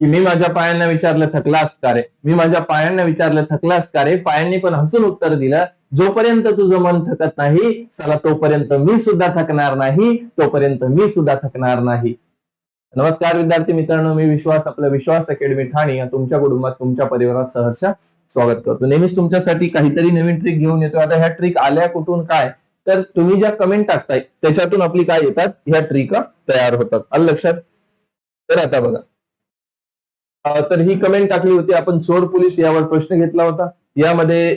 की मी माझ्या पायांना विचारलं थकलास का रे? मी माझ्या पायांना विचारलं थकलास का रे? पायांनी पण हसून उत्तर दिलं जोपर्यंत तुझं मन थकत नाही चला तोपर्यंत मी सुद्धा थकणार नाही तोपर्यंत मी सुद्धा थकणार नाही. नमस्कार विद्यार्थी मित्रांनो मी विश्वास आपला विश्वास अकॅडमी ठाणे या तुमच्या कुटुंबात तुमच्या परिवारात सहर्ष स्वागत करतो. नेहमीच तुमच्यासाठी काहीतरी नवीन ट्रिक घेऊन येतो आता ह्या ट्रिक आल्या कुठून काय? तर तुम्ही ज्या कमेंट टाकताय त्याच्यातून आपली काय येतात? ह्या ट्रिक तयार होतात. आलं लक्षात? तर आता बघा. तर ही कमेंट टाकली होती. आपण चोर पोलीस यावर प्रश्न घेतला होता. यामध्ये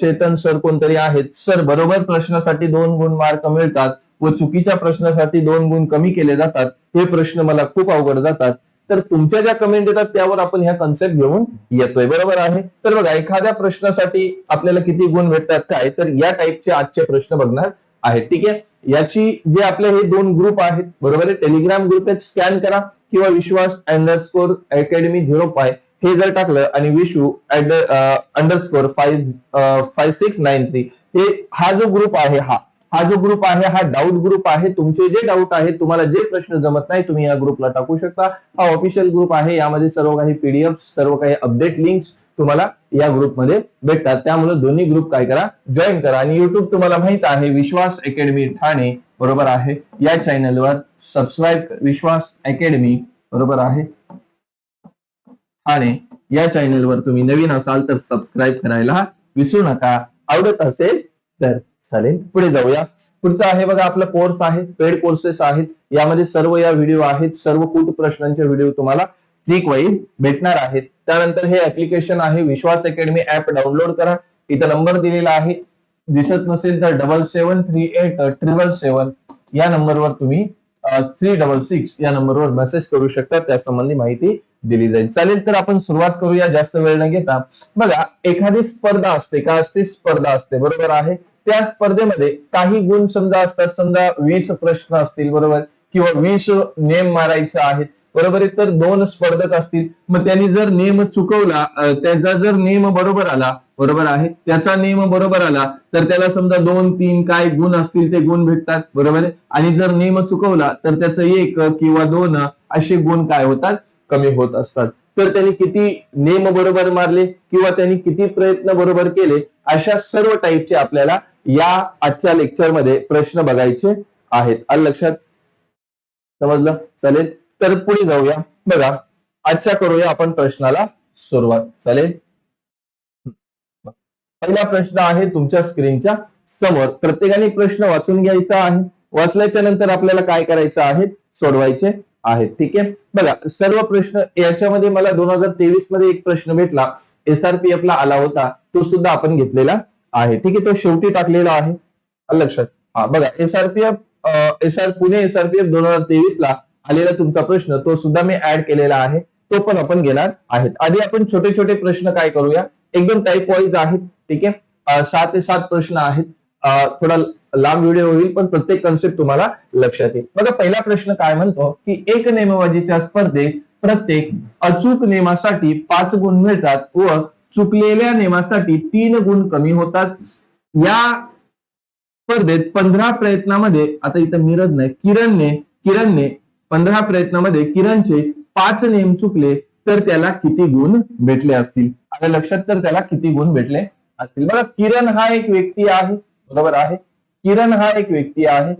चेतन सर कोणतरी आहेत? सर बरोबर प्रश्नासाठी दोन गुण मार्क मिळतात व चुकीच्या प्रश्नासाठी दोन गुण कमी केले जातात. हे प्रश्न मला खूप अवघड जातात. तर तुमच्या ज्या कमेंट येतात त्यावर आपण ह्या कन्सेप्ट घेऊन येतोय. बरोबर आहे? तर बघा एखाद्या प्रश्नासाठी आपल्याला किती गुण भेटतात काय? तर या टाईपचे आजचे प्रश्न बघणार आहेत. ठीक आहे? याची जे आपले हे दोन ग्रुप आहेत बरोबर आहे? टेलिग्राम ग्रुप आहेत स्कॅन करा. किंवा Vishwas underscore academy zero five हे जर टाकलं आणि Vishu underscore five five six nine three हे हा जो ग्रुप आहे हा हा जो ग्रुप आहे हा डाऊट ग्रुप आहे तुमचे जे डाऊट आहेत तुम्हाला जे प्रश्न जमत नाही तुम्ही या ग्रुपला टाकू शकता. हा ऑफिशियल ग्रुप आहे यामध्ये सर्व काही पीडीएफ सर्व काही अपडेट लिंक्स तुम्हाला या ग्रुपमध्ये भेटतात. त्यामुळे दोन्ही ग्रुप काय करा जॉईन करा. आणि युट्यूब तुम्हाला माहीत आहे विश्वास अकॅडमी ठाणे. बरोबर आहे. या चॅनलवर सबस्क्राईब विश्वास अकॅडमी बरोबर आहे. आणि या चॅनलवर तुम्ही नवीन असाल तर सबस्क्राईब करायला विसरू नका. आवडत असेल तर चालेल पुढे जाऊया. पुढचं आहे बघा आपला कोर्स आहे पेड कोर्सेस आहेत. यामध्ये सर्व या व्हिडिओ आहेत. सर्व कुट प्रश्नांचे व्हिडिओ तुम्हाला ट्रिक वाईज भेटणार आहेत. त्यानंतर हे ऍप्लिकेशन आहे विश्वास अकॅडमी ऍप डाउनलोड करा. इथं नंबर दिलेला आहे. दिसत नसेल तर double seven three eight triple seven या नंबरवर तुम्ही थ्री डबल सिक्स या नंबरवर मेसेज करू शकता. त्या संबंधी माहिती दिली जाईल. चालेल तर आपण सुरुवात करूया. जास्त वेळ न घेता. बघा एखादी स्पर्धा असते. का असते? स्पर्धा असते. बरोबर आहे. त्या स्पर्धेमध्ये काही गुण समजा असतात. समजा वीस प्रश्न असतील बरोबर? किंवा वीस नेम मारायचे आहेत. बरोबर आहे? तर दोन स्पर्धक असतील. मग त्यांनी जर नेम चुकवला त्याचा जर नेम बरोबर आला बरोबर आहे? त्याचा नियम बरोबर आला तर त्याला समजा दोन तीन काय गुण असतील ते गुण भेटतात बरोबर आहे? आणि जर नियम चुकवला तर त्याचं एक किंवा दोन असे गुण काय होतात? कमी होत असतात. तर त्यांनी किती नेम बरोबर मारले किंवा त्यांनी किती प्रयत्न बरोबर केले अशा सर्व टाईपचे आपल्याला या आजच्या लेक्चरमध्ये प्रश्न बघायचे आहेत. आलं लक्षात? समजलं? चालेल? तर पुढे जाऊया. बघा आजच्या करूया आपण प्रश्नाला सुरुवात. चालेल? पहिला प्रश्न आहे तुमच्या स्क्रीनच्या समोर. प्रत्येकाने प्रश्न वाचून घ्यायचा आहे. वाचल्याच्या नंतर आपल्याला काय करायचं आहे? सोडवायचे आहेत ठीक आहे? बघा सर्व प्रश्न याच्यामध्ये मला दोन हजार तेवीसमध्ये एक प्रश्न भेटला. एसआरपीएफ ला आला होता. तो सुद्धा आपण घेतलेला आहे. ठीक आहे? तो शेवटी टाकलेला आहे. लक्षात. हा बघा एसआरपीएफ एसआर पुणे एसआरपीएफ दोन हजार तेवीस ला आलेला तुमचा प्रश्न तो सुद्धा मी ऍड केलेला आहे. तो पण आपण घेणार आहेत. आधी आपण छोटे छोटे प्रश्न काय करूया? एकदम टाईप वाईज आहेत. ठीक आहे? सात ते सात प्रश्न आहेत. थोडा लांब व्हिडिओ होईल पण प्रत्येक कन्सेप्ट तुम्हाला लक्षात येईल. बघा पहिला प्रश्न काय म्हणतो? की एक नेमबाजीच्या स्पर्धेत प्रत्येक अचूक नेमासाठी पाच गुण मिळतात व चुकलेल्या नेमासाठी तीन गुण कमी होतात. या स्पर्धेत पंधरा प्रयत्नामध्ये आता इथं मिरज नाही किरणने किरणने पंधरा प्रयत्नामध्ये किरणचे पाच नेम चुकले तर त्याला किती गुण भेटले असतील? आता लक्षात तर त्याला किती गुण भेटले? असतील. बघा किरण हा एक व्यक्ती आहे. बरोबर आहे? किरण हा एक व्यक्ती आहे.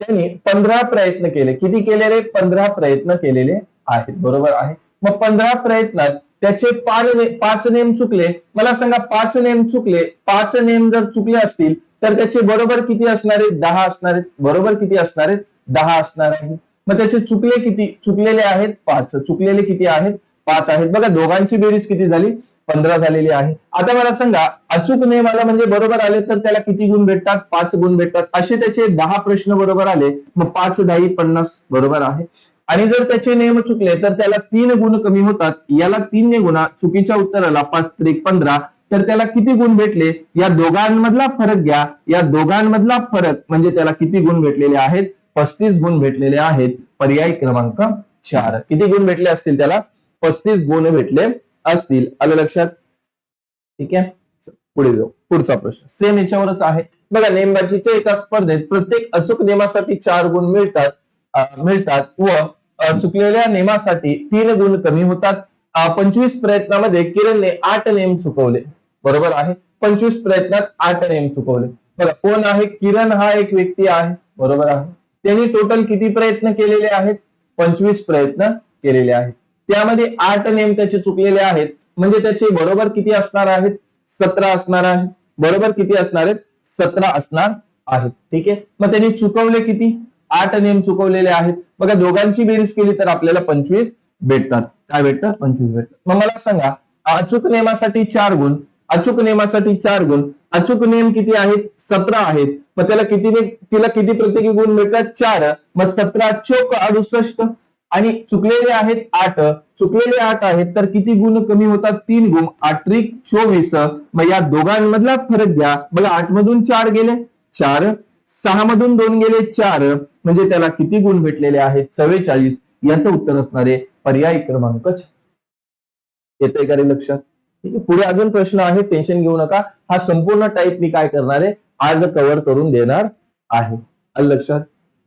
त्यांनी पंधरा प्रयत्न केले. किती केले रे? पंधरा प्रयत्न केलेले आहेत. बरोबर आहे? मग पंधरा प्रयत्नात त्याचे पाच ने- पाच नेम चुकले. मला सांगा पाच नेम चुकले. पाच नेम जर चुकले असतील तर त्याचे बरोबर किती असणारे दहा असणारे बरोबर किती असणारे दहा असणार आहे. मग त्याचे चुकले किती? चुकलेले आहेत पाच. चुकलेले किती आहेत? पाच आहेत. बघा दोघांची बेरीज किती झाली? पंधरा झालेली आहे. आता मला सांगा अचूक नियमाला म्हणजे बरोबर आले तर त्याला किती गुण भेटतात? पाच गुण भेटतात. असे त्याचे दहा प्रश्न बरोबर आले मग पाच दहा पन्नास बरोबर आहे. आणि जर त्याचे नियम चुकले तर त्याला तीन गुण कमी होतात. याला तीन ने गुणा चुकीच्या उत्तराला पाच त्रिक पंधरा तर त्याला किती गुण भेटले? या दोघांमधला फरक घ्या. या दोघांमधला फरक म्हणजे त्याला किती गुण भेटलेले आहेत? पस्तीस गुण भेटलेले आहेत. पर्याय क्रमांक चार. किती गुण भेटले असतील त्याला? पस्तीस गुण भेटले असतील. आलं लक्षात? ठीक आहे? पुढे जाऊ. पुढचा प्रश्न. सेम याच्यावरच आहे. बघा नेमबाजीच्या एका स्पर्धेत प्रत्येक अचूक नियमासाठी चार गुण मिळतात मिळतात व चुकलेल्या नेमासाठी तीन गुण कमी होतात. पंचवीस प्रयत्नामध्ये किरणने आठ नेम चुकवले. बरोबर आहे? पंचवीस प्रयत्नात आठ नेम चुकवले. बघा कोण आहे? किरण हा एक व्यक्ती आहे. बरोबर आहे? त्यांनी टोटल किती प्रयत्न केलेले आहेत? पंचवीस प्रयत्न केलेले आहेत. त्यामध्ये आठ नेम त्याचे चुकलेले आहेत. म्हणजे त्याचे बरोबर किती असणार आहेत? सतरा असणार आहे बरोबर किती असणार आहेत? सतरा असणार आहेत. ठीक आहे? मग त्यांनी चुकवले किती? आठ नेम चुकवलेले आहेत. बघा दोघांची बेरीज केली तर आपल्याला पंचवीस भेटतात. काय भेटतात पंचवीस भेटतात. मग मला सांगा अचूक नेमासाठी चार गुण अचूक नेमासाठी चार गुण अचूक नेम किती आहेत? सतरा आहेत. मग त्याला किती तिला किती प्रत्येकी गुण मिळतात? चार. मग सतरा चोक अडुसष्ट. आणि चुकलेले आहेत आठ. चुकलेले आठ आहेत तर किती गुण कमी होतात? तीन गुण. आठरिक चोवीस. मग या दोघांमधला फरक घ्या. बघा आठ मधून चार गेले चार. सहा मधून दोन गेले चार. म्हणजे त्याला किती गुण भेटलेले आहेत? चव्वेचाळीस. याचं उत्तर असणारे पर्याय क्रमांक येते का रे लक्षात? ठीक आहे. पुढे अजून प्रश्न आहे. टेन्शन घेऊ नका. हा संपूर्ण टाईप मी काय करणार आहे? आज कव्हर करून देणार आहे. लक्षात?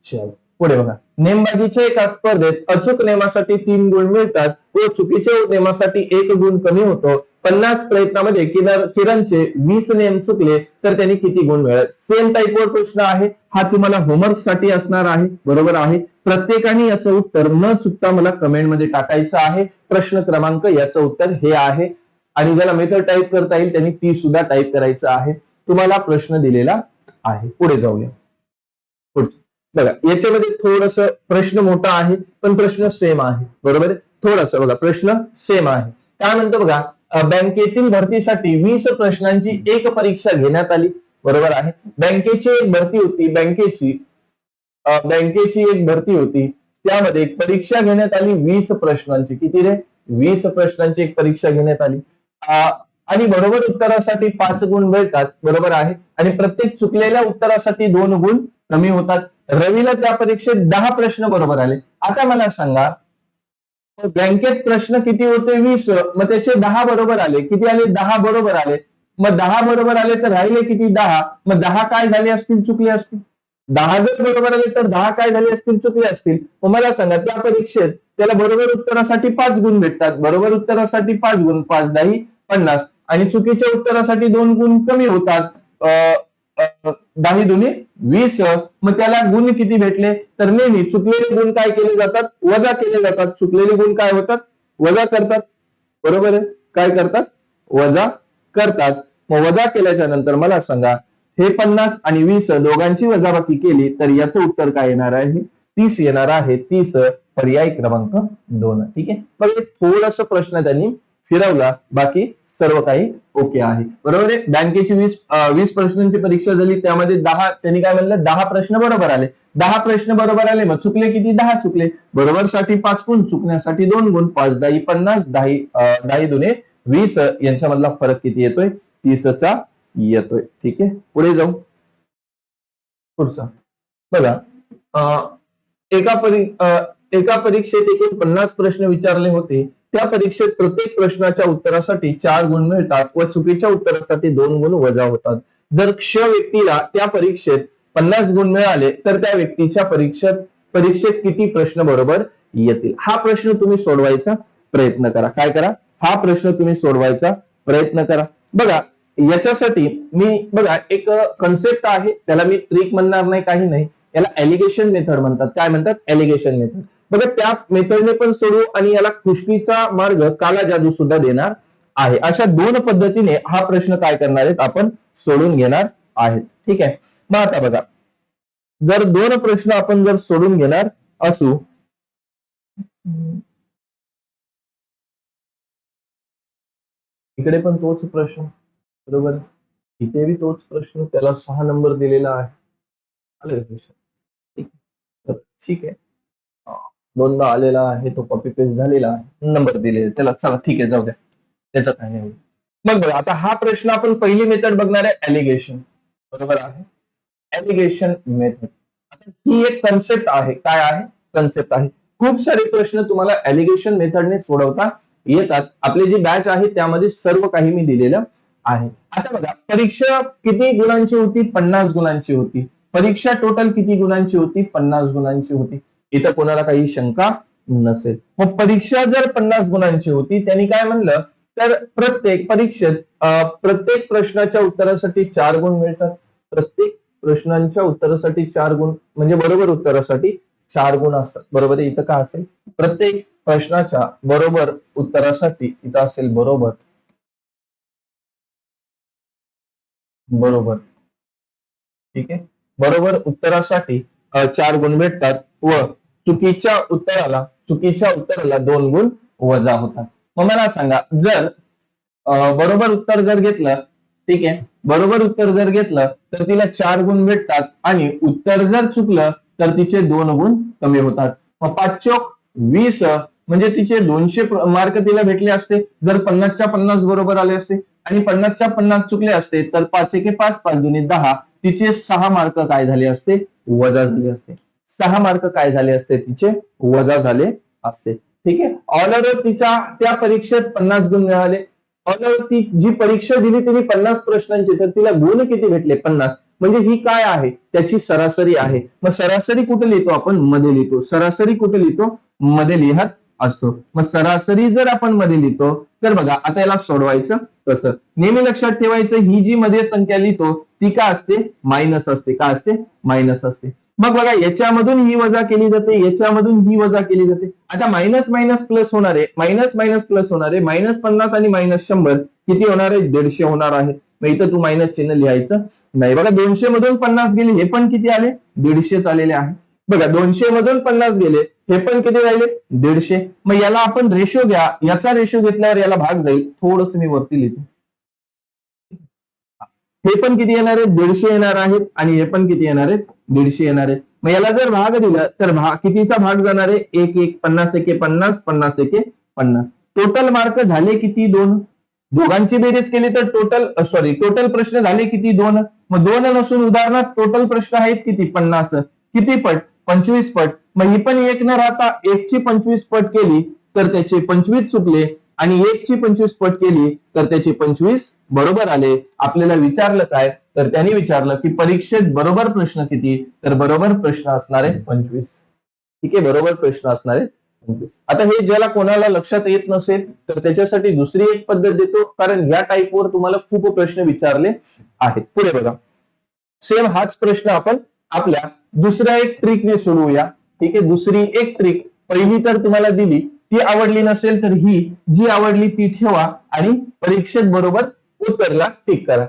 चल. पुढे बघा. नेमबाजीच्या एका स्पर्धेत अचूक नेमासाठी तीन गुण मिळतात व चुकीच्या नेमासाठी एक गुण कमी होतो. पन्नास प्रयत्नामध्ये किरण किरणचे वीस नेम चुकले तर त्यांनी किती गुण मिळत सेम टाईपवर प्रश्न आहे. हा तुम्हाला होमवर्कसाठी असणार आहे. बरोबर आहे. प्रत्येकाने याचं उत्तर न चुकता मला कमेंटमध्ये टाकायचं आहे. प्रश्न क्रमांक याचं उत्तर हे आहे. आणि ज्याला मेथड टाईप करता येईल त्यांनी ती सुद्धा टाईप करायचं आहे. तुम्हाला प्रश्न दिलेला आहे. पुढे जाऊया. बघा याच्यामध्ये थोडस प्रश्न मोठा आहे पण प्रश्न सेम आहे. बरोबर आहे? थोडस बघा प्रश्न सेम आहे. काय म्हणतो बघा बँकेतील भरतीसाठी वीस प्रश्नांची एक परीक्षा घेण्यात आली. बरोबर आहे? बँकेची एक भरती होती बँकेची बँकेची एक भरती होती. त्यामध्ये एक परीक्षा घेण्यात आली वीस प्रश्नांची. किती रे? वीस प्रश्नांची एक परीक्षा घेण्यात आली. आणि बरोबर उत्तरासाठी पाच गुण मिळतात. बरोबर आहे? आणि प्रत्येक चुकलेल्या उत्तरासाठी दोन गुण कमी होतात. रवीला त्या परीक्षेत दहा प्रश्न बरोबर आले. आता मला सांगा बँकेत प्रश्न किती होते? वीस. मग त्याचे दहा बरोबर आले. किती आले? दहा बरोबर आले. मग दहा बरोबर आले तर राहिले किती? दहा. मग दहा काय झाले असतील? चुकले असतील. दहा जर बरोबर आले तर दहा काय झाले असतील? चुकले असतील. मग मला सांगा त्या परीक्षेत त्याला बरोबर उत्तरासाठी पाच गुण भेटतात. बरोबर उत्तरासाठी पाच गुण पाच दही पन्नास. आणि चुकीच्या उत्तरासाठी दोन गुण कमी होतात. अं, दहा दुने वीस मग त्याला गुण किती भेटले? तर नेहमी चुकलेले गुण काय केले जातात? वजा केले जातात. चुकलेले गुण काय होतात? वजा करतात. बरोबर आहे? काय करतात? वजा करतात. मग वजा केल्याच्यानंतर मला सांगा हे पन्नास आणि वीस दोघांची वजाबाकी केली तर याचं उत्तर काय येणार आहे? तीस येणार आहे. तीस पर्याय क्रमांक दोन. ठीक आहे? मग थोडस प्रश्न त्यांनी. फिरवला बाकी सर्व काही ओके आहे. बरोबर आहे? बँकेची वीस वीस प्रश्नांची परीक्षा झाली त्यामध्ये दहा त्यांनी काय म्हणलं? दहा प्रश्न बरोबर आले. दहा प्रश्न बरोबर आले मग चुकले किती? दहा चुकले. बरोबर साठी पाच गुण चुकण्यासाठी दोन गुण पाच दही पन्नास दही अं, दुने वीस. यांच्यामधला फरक किती येतोय? तीसचा येतोय. ठीक आहे? पुढे जाऊ. पुढचा. बघा अं, एका परी एका परीक्षेत एकूण पन्नास प्रश्न विचारले होते. त्या परीक्षेत प्रत्येक प्रश्नाच्या उत्तरासाठी चार गुण मिळतात व चुकीच्या उत्तरासाठी दोन गुण वजा होतात. जर क्ष व्यक्तीला त्या परीक्षेत पन्नास गुण मिळाले तर त्या व्यक्तीच्या परीक्षेत परीक्षेत किती प्रश्न बरोबर येतील? हा प्रश्न तुम्ही सोडवायचा प्रयत्न करा. काय करा? हा प्रश्न तुम्ही सोडवायचा प्रयत्न करा. बघा याच्यासाठी मी बघा एक कन्सेप्ट आहे. त्याला मी ट्रिक म्हणणार नाही काही नाही. याला एलिगेशन मेथड म्हणतात. काय म्हणतात? एलिगेशन मेथड बघा त्या मेथडने पण सोडू आणि याला खुशकीचा मार्ग काला जादू सुद्धा देणार आहे. अशा दोन पद्धतीने हा प्रश्न काय करणार आहेत आपण सोडून घेणार आहेत. ठीक आहे? मग आता बघा. जर दोन प्रश्न आपण जर सोडून घेणार असू इकडे पण तोच प्रश्न बरोबर? इथे बी तोच प्रश्न त्याला सहा नंबर दिलेला आहे. आलं ठीक आहे. दोनदा आलेला आहे तो कॉपी पेस्ट झालेला आहे. नंबर दिलेला त्याला चला ठीक आहे जाऊ द्या. त्याचं काही नाही. मग बघा आता हा प्रश्न आपण पहिली मेथड बघणार आहे एलिगेशन बरोबर आहे? एलिगेशन मेथड आता ही एक कन्सेप्ट आहे. काय आहे? कन्सेप्ट आहे. खूप सारे प्रश्न तुम्हाला एलिगेशन मेथडने सोडवता येतात. आपली जी बॅच आहे त्यामध्ये सर्व काही मी दिलेलं आहे. आता बघा परीक्षा किती गुणांची होती? पन्नास गुणांची होती. परीक्षा टोटल किती गुणांची होती? पन्नास गुणांची होती. इथं कोणाला काही शंका नसेल. मग परीक्षा जर पन्नास गुणांची होती त्यांनी काय म्हणलं? तर प्रत्येक परीक्षेत अं, प्रत्येक प्रश्नाच्या उत्तरासाठी चार गुण मिळतात. प्रत्येक प्रश्नांच्या उत्तरासाठी चार गुण म्हणजे बरोबर उत्तरासाठी चार गुण असतात. बरोबर आहे? इथं का असेल? प्रत्येक प्रश्नाच्या बरोबर उत्तरासाठी इथं असेल बरोबर. बरोबर. ठीक आहे? बरोबर उत्तरासाठी चार गुण भेटतात. व चुकीच्या उत्तराला चुकीच्या उत्तराला दोन गुण वजा होतात. मग मला सांगा जर बरोबर उत्तर जर घेतलं ठीक आहे बरोबर उत्तर जर घेतलं तर तिला चार गुण भेटतात आणि उत्तर जर चुकलं तर तिचे दोन गुण कमी होतात. मग पाचशोक वीस म्हणजे तिचे दोनशे मार्क तिला भेटले असते. जर पन्नासच्या पन्नास बरोबर आले असते आणि पन्नासच्या पन्नास चुकले असते तर पाच एके पाच पाच दोन्ही दहा तिचे सहा मार्क काय झाले असते? वजा झाले असते. सहा मार्क काय झाले असते? तिचे वजा झाले असते. ठीक आहे? ऑल ओव्हर तिच्या त्या परीक्षेत पन्नास गुण मिळाले. ऑल ओव्हर ती जी परीक्षा दिली तिने पन्नास प्रश्नांची तर तिला गुण किती भेटले? पन्नास. म्हणजे ही काय आहे? त्याची सरासरी आहे. मग सरासरी कुठे लिहितो आपण? मध्ये लिहितो. सरासरी कुठे लिहितो? मध्ये लिहत असतो. मग सरासरी जर आपण मध्ये लिहितो तर बघा आता याला सोडवायचं कसं? नेहमी लक्षात ठेवायचं ही जी मध्ये संख्या लिहितो ती का असते? मायनस असते. का असते? मायनस असते. मग बघा याच्यामधून ही वजा केली जाते याच्यामधून ही वजा केली जाते. आता मायनस मायनस प्लस होणार आहे मायनस मायनस प्लस होणार आहे मायनस पन्नास आणि मायनस शंभर किती होणार आहे? दीडशे होणार आहे. मग इथं तू मायनस चिन्ह लिहायचं. नाही बघा दोनशे मधून पन्नास गेले हे पण किती आले? दीडशेच आलेले आहे. बघा दोनशे मधून पन्नास गेले हे पण किती राहिले? दीडशे. मग याला आपण रेशो घ्या. याचा रेशो घेतल्यावर याला भाग जाईल. थोडस मी वरती लिहितो. हे पण किती येणार आहेत? दीडशे येणार आहेत आणि हे पण किती येणार आहेत? दीडशे येणार आहेत. मग याला जर भाग दिला तर भाग कितीचा भाग जाणार आहे? एक एक पन्नास एके पन्नास पन्नास एके पन्नास. टोटल मार्क झाले किती? दोन. दोघांची बेरीज केली तर टोटल सॉरी टोटल प्रश्न झाले किती? दोन. मग दोन नसून उदाहरणार्थ टोटल प्रश्न आहेत किती? पन्नास. किती पट? पंचवीस पट. मग ही पण एक न राहता एकची पंचवीस पट केली तर त्याचे पंचवीस चुकले. आणि एकची पंचवीस पट केली तर त्याचे पंचवीस बरोबर आले. आपल्याला विचारलं काय? तर त्यांनी विचारलं की परीक्षेत बरोबर प्रश्न किती? तर बरोबर प्रश्न असणार आहेत पंचवीस. ठीक आहे? बरोबर प्रश्न असणार आहेत पंचवीस. आता हे ज्याला कोणाला लक्षात येत नसेल तर त्याच्यासाठी दुसरी एक पद्धत देतो कारण या टाईपवर तुम्हाला खूप प्रश्न विचारले आहेत. पुढे बघा. सेम हाच प्रश्न आपण आपल्या दुसऱ्या एक ट्रिकने सोडवूया. ठीक आहे? दुसरी एक ट्रिक पहिली तर तुम्हाला दिली ती आवडली नसेल तर ही जी आवडली ती ठेवा आणि परीक्षेत बरोबर उत्तरला टिक करा.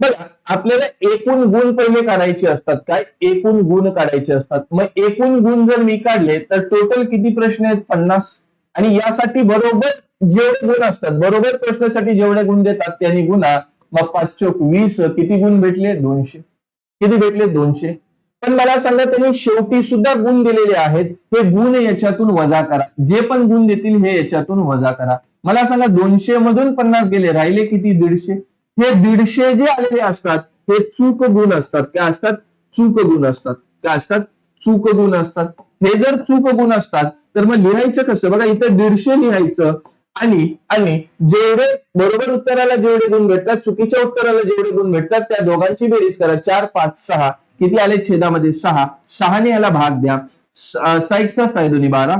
बघा आपल्याला एकूण गुण पहिले काढायचे असतात काय? एकूण गुण काढायचे असतात. मग एकूण गुण जर मी काढले तर टोटल किती प्रश्न आहेत? पन्नास. आणि यासाठी बरोबर जेवढे गुण असतात बरोबर प्रश्नासाठी जेवढे गुण देतात त्यांनी गुणा. मग पाच चोक वीस किती गुण भेटले? दोनशे. किती भेटले? दोनशे. पण मला सांगा त्यांनी शेवटी सुद्धा गुण दिलेले आहेत. हे गुण याच्यातून वजा करा. जे पण गुण देतील हे याच्यातून वजा करा. मला सांगा दोनशे मधून पन्नास गेले राहिले किती? दीडशे? हे दीडशे जे आलेले असतात हे चूक गुण असतात. काय असतात? चूक गुण असतात. काय असतात? चूक गुण असतात. हे जर चूक गुण असतात तर मग लिहायचं कसं? बघा इथं दीडशे लिहायचं आणि आणि जेवढे बरोबर उत्तराला जेवढे गुण भेटतात चुकीच्या उत्तराला जेवढे गुण भेटतात त्या दोघांची बेरीज करा. चार पाच सहा. किती आले? छेदामध्ये सहा. सहाने याला भाग द्या. साईटचा साय दोन्ही बारा.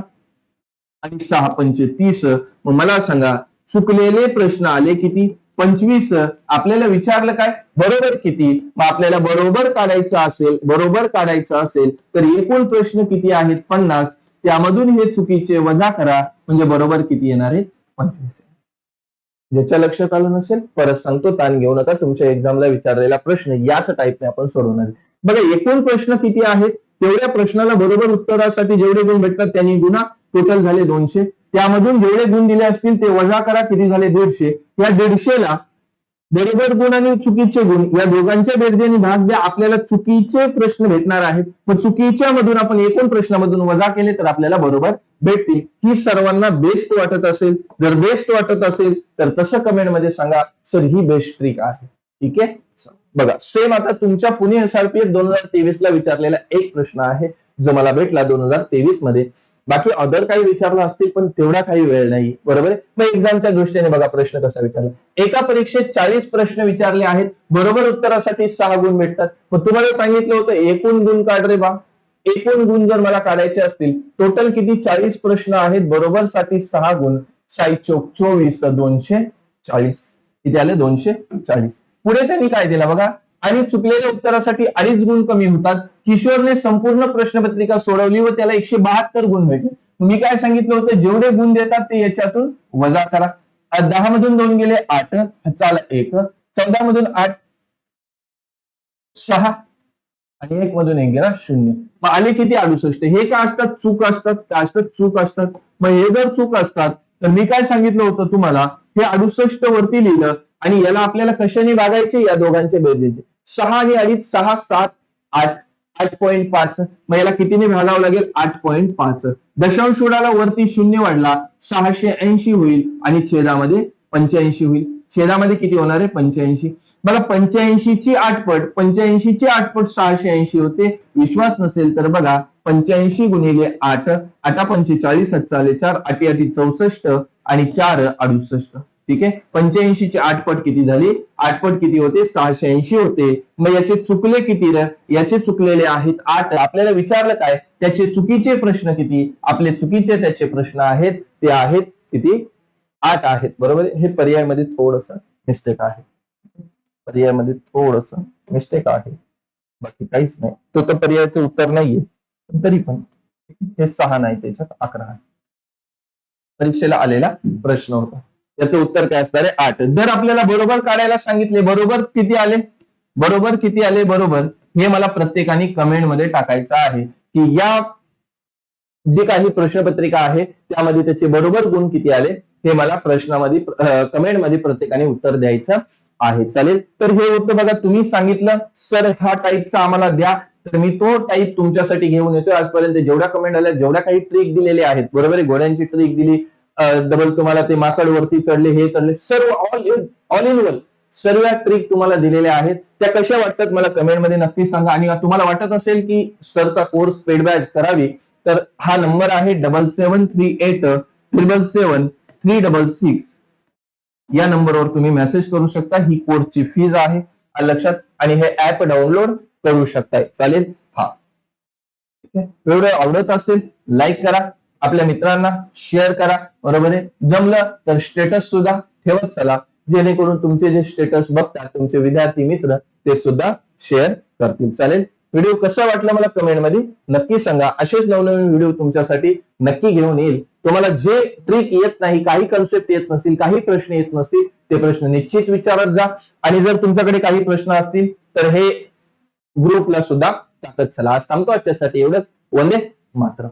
आणि सहा पंचे तीस. मग मला सांगा चुकलेले प्रश्न आले किती? पंचवीस. आपल्याला विचारलं काय? बरोबर किती? मग आपल्याला बरोबर काढायचं असेल बरोबर काढायचं असेल तर एकूण प्रश्न किती आहेत? पन्नास. त्यामधून हे चुकीचे वजा करा. म्हणजे बरोबर किती येणार आहेत? पंचवीस ज्याच्या लक्षात आलं नसेल परत सांगतो. ताण घेऊ नका. तुमच्या एक्झामला विचारलेला प्रश्न याच टाईपने आपण सोडवणार आहे. बघा एकूण प्रश्न किती आहेत? तेवढ्या प्रश्नाला बरोबर उत्तरासाठी जेवढे गुण भेटतात त्यांनी गुन्हा टोटल झाले दोनशे. त्यामधून जेवढे गुण दिले असतील ते वजा करा किती झाले? दीडशे. या दीडशेला बरोबर गुण आणि चुकीचे गुण या दोघांच्या बेरजेने भाग द्या. आपल्याला चुकीचे प्रश्न भेटणार आहेत. मग चुकीच्या मधून आपण एकूण प्रश्नामधून वजा केले तर आपल्याला बरोबर भेटतील. ही सर्वांना बेस्ट वाटत असेल. जर बेस्ट वाटत असेल तर तसं कमेंटमध्ये सांगा सर ही बेस्ट ट्रिक आहे. ठीक आहे? बघा सेम आता तुमच्या पुणे एसआरपीएफ दोन हजार तेवीस ला विचारलेला एक प्रश्न आहे जो मला भेटला दोन हजार तेवीसमध्ये. बाकी अदर काही विचारला असतील पण तेवढा काही वेळ नाही बरोबर आहे? मग एक्झामच्या दृष्टीने बघा प्रश्न कसा विचारला. एका परीक्षेत चाळीस प्रश्न विचारले आहेत बरोबर उत्तरासाठी सहा गुण भेटतात. मग तुम्हाला सांगितलं होतं एकूण गुण काढ रे बा. एकूण गुण जर मला काढायचे असतील टोटल किती चाळीस प्रश्न आहेत बरोबर साठी सहा गुण. साई चोक चोवीस दोनशे चाळीस. किती आले? दोनशे चाळीस. पुढे त्यांनी काय दिलं बघा? आणि चुकलेल्या उत्तरासाठी अडीच गुण कमी होतात. किशोरने संपूर्ण प्रश्नपत्रिका सोडवली व त्याला एकशे बहात्तर गुण भेटले. मी काय सांगितलं होतं? जेवढे गुण देतात ते याच्यातून वजा करा. दहा मधून दोन गेले आठ चाल एक. चौदा मधून आठ सहा आणि एक मधून एक गेला शून्य. मग आले किती? अडुसष्ट. हे काय असतात? चूक असतात. काय असतात? चूक असतात. मग हे जर चूक असतात तर मी काय सांगितलं होतं तुम्हाला? हे अडुसष्ट वरती लिहिलं. आणि याला आपल्याला कशाने भागायचे या दोघांचे बेरजेचे सहा आणि अडीच सहा सात आठ. आठ पॉईंट पाच. मग याला कितीने भागावं लागेल? आठ पॉईंट पाच. दशांश उडाला वरती शून्य वाढला. सहाशे ऐंशी होईल आणि छेदामध्ये पंच्याऐंशी होईल. छेदामध्ये किती होणार आहे? पंच्याऐंशी. बघा पंच्याऐंशी ची आठपट पंच्याऐंशीची आठपट सहाशे ऐंशी होते. विश्वास नसेल तर बघा पंच्याऐंशी गुणिले आठ. आठा पंचेचाळीस चाले चार. आठी आठी चौसष्ट आणि चार अडुसष्ट. ठीक आहे? पंच्याऐंशीची आठपट किती झाली? आठपट किती होते? सहाशे ऐंशी होते. मग याचे चुकले किती र? याचे चुकलेले आहेत आठ. आपल्याला विचारलं काय? त्याचे चुकीचे प्रश्न किती? आपले चुकीचे त्याचे प्रश्न आहेत. ते आहेत किती? आठ आहेत. बरोबर? हे पर्यायमध्ये थोडस मिस्टेक आहे. पर्यायामध्ये थोडस मिस्टेक आहे. बाकी काहीच नाही. तो तर पर्यायाचं उत्तर नाहीये. तरी पण हे सहा नाही त्याच्यात अकरा आहे. परीक्षेला आलेला प्रश्न होता. याचं उत्तर काय असणार आहे? आठ. जर आपल्याला बरोबर काढायला सांगितले बरोबर किती आले? बरोबर किती आले? बरोबर. हे मला प्रत्येकाने कमेंटमध्ये टाकायचं आहे. की या जे काही प्रश्नपत्रिका आहे त्यामध्ये त्याचे बरोबर गुण किती आले? हे मला प्रश्नामध्ये कमेंटमध्ये प्रत्येकाने उत्तर द्यायचं आहे. चालेल? तर हे होतं बघा तुम्ही सांगितलं सर हा टाईपचा आम्हाला द्या. तर मी तो टाईप तुमच्यासाठी घेऊन येतोय. आजपर्यंत जेवढ्या कमेंट आल्या जेवढ्या काही ट्रिक दिलेले आहेत बरोबर आहे? घोड्यांची ट्रिक दिली डबल तुम्हाला ते माकड वरती चढले हे चढले. सर्व all in all in one सर्व ट्रिक तुम्हाला दिलेल्या आहेत. त्या कशा वाटतात मला कमेंटमध्ये नक्की सांगा. आणि तुम्हाला वाटत असेल की सरचा कोर्स पेड बॅच करावी तर हा नंबर आहे double seven three eight triple seven three double six या नंबरवर तुम्ही मेसेज करू शकता. ही कोर्सची फीज आहे. लक्षात आणि हे ऍप डाउनलोड करू शकताय. चालेल? हा. ठीक आहे? व्हिडिओ आवडत असेल लाईक करा. आपल्या मित्रांना शेअर करा बरोबर आहे? जमलं तर स्टेटस सुद्धा ठेवत चला. जेणेकरून तुमचे जे स्टेटस बघतात तुमचे विद्यार्थी मित्र ते सुद्धा शेअर करतील. चालेल? व्हिडिओ कसा वाटला मला कमेंटमध्ये? नक्की सांगा. असेच नवनवीन व्हिडिओ तुमच्यासाठी नक्की घेऊन येईल. तुम्हाला जे ट्रिक येत नाही काही कन्सेप्ट येत नसतील काही प्रश्न येत नसतील ते प्रश्न निश्चित विचारत जा. आणि जर तुमच्याकडे काही प्रश्न असतील तर हे ग्रुपला सुद्धा टाकत चला. आज थांबतो आजच्यासाठी एवढंच. वंदे मात्र